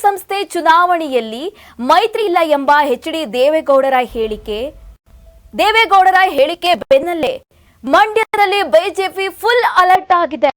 ಸಂಸ್ಥೆ ಚುನಾವಣೆಯಲ್ಲಿ ಮೈತ್ರಿ ಇಲ್ಲ ಎಂಬ ಎಚ್ ಡಿ ದೇವೇಗೌಡರ ಹೇಳಿಕೆ. ದೇವೇಗೌಡರ ಹೇಳಿಕೆ ಬೆನ್ನಲ್ಲೇ ಮಂಡ್ಯದಲ್ಲಿ ಬಿಜೆಪಿ ಫುಲ್ ಅಲರ್ಟ್ ಆಗಿದೆ.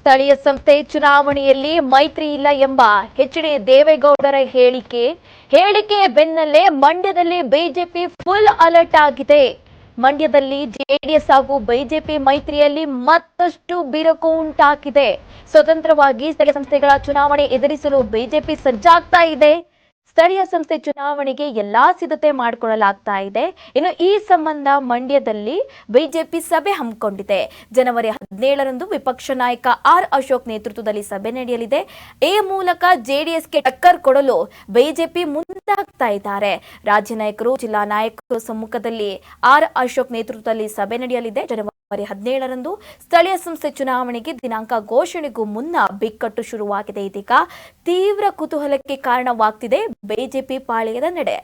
ಸ್ಥಳೀಯ ಸಂಸ್ಥೆ ಚುನಾವಣೆಯಲ್ಲಿ ಮೈತ್ರಿ ಇಲ್ಲ ಎಂಬ ಎಚ್ ಡಿ ದೇವೇಗೌಡರ ಹೇಳಿಕೆ. ಹೇಳಿಕೆ ಬೆನ್ನಲ್ಲೇ ಮಂಡ್ಯದಲ್ಲಿ ಬಿಜೆಪಿ ಫುಲ್ ಅಲರ್ಟ್ ಆಗಿದೆ. ಮಂಡ್ಯದಲ್ಲಿ ಜೆಡಿಎಸ್ ಹಾಗೂ ಬಿಜೆಪಿ ಮೈತ್ರಿಯಲ್ಲಿ ಮತ್ತಷ್ಟು ಬಿರುಕು ಉಂಟಾಗಿದೆ. ಸ್ವತಂತ್ರವಾಗಿ ಸ್ಥಳೀಯ ಸಂಸ್ಥೆಗಳ ಚುನಾವಣೆ ಎದುರಿಸಲು ಬಿಜೆಪಿ ಸಜ್ಜಾಗ್ತಾ ಇದೆ. ಸ್ಥಳೀಯ ಸಂಸ್ಥೆ ಚುನಾವಣೆಗೆ ಎಲ್ಲಾ ಸಿದ್ಧತೆ ಮಾಡಿಕೊಳ್ಳಲಾಗ್ತಾ ಇದೆ. ಇನ್ನು ಈ ಸಂಬಂಧ ಮಂಡ್ಯದಲ್ಲಿ ಬಿಜೆಪಿ ಸಭೆ ಹಮ್ಮಿಕೊಂಡಿದೆ. ಜನವರಿ ಹದಿನೇಳರಂದು ವಿಪಕ್ಷ ನಾಯಕ ಆರ್ ಅಶೋಕ್ ನೇತೃತ್ವದಲ್ಲಿ ಸಭೆ ನಡೆಯಲಿದೆ. ಈ ಮೂಲಕ ಜೆಡಿಎಸ್ಗೆ ಟಕ್ಕರ್ ಕೊಡಲು ಬಿಜೆಪಿ ಮುಂದಾಗ್ತಾ ಇದ್ದಾರೆ. ರಾಜ್ಯ ನಾಯಕರು, ಜಿಲ್ಲಾ ನಾಯಕರು ಸಮ್ಮುಖದಲ್ಲಿ ಆರ್ ಅಶೋಕ್ ನೇತೃತ್ವದಲ್ಲಿ ಸಭೆ ನಡೆಯಲಿದೆ. ಜನವರಿ ಹದಿನೇಳರಂದು ಸ್ಥಳೀಯ ಸಂಸ್ಥೆ ಚುನಾವಣೆಗೆ ದಿನಾಂಕ ಘೋಷಣೆಗೂ ಮುನ್ನ ಬಿಕ್ಕಟ್ಟು ಶುರುವಾಗಿದೆ ಇದೀಗ ತೀವ್ರ ಕುತೂಹಲಕ್ಕೆ ಕಾರಣವಾಗ್ತಿದೆ ಬಿಜೆಪಿ ಪಾಳೆಯದ ನಡೆ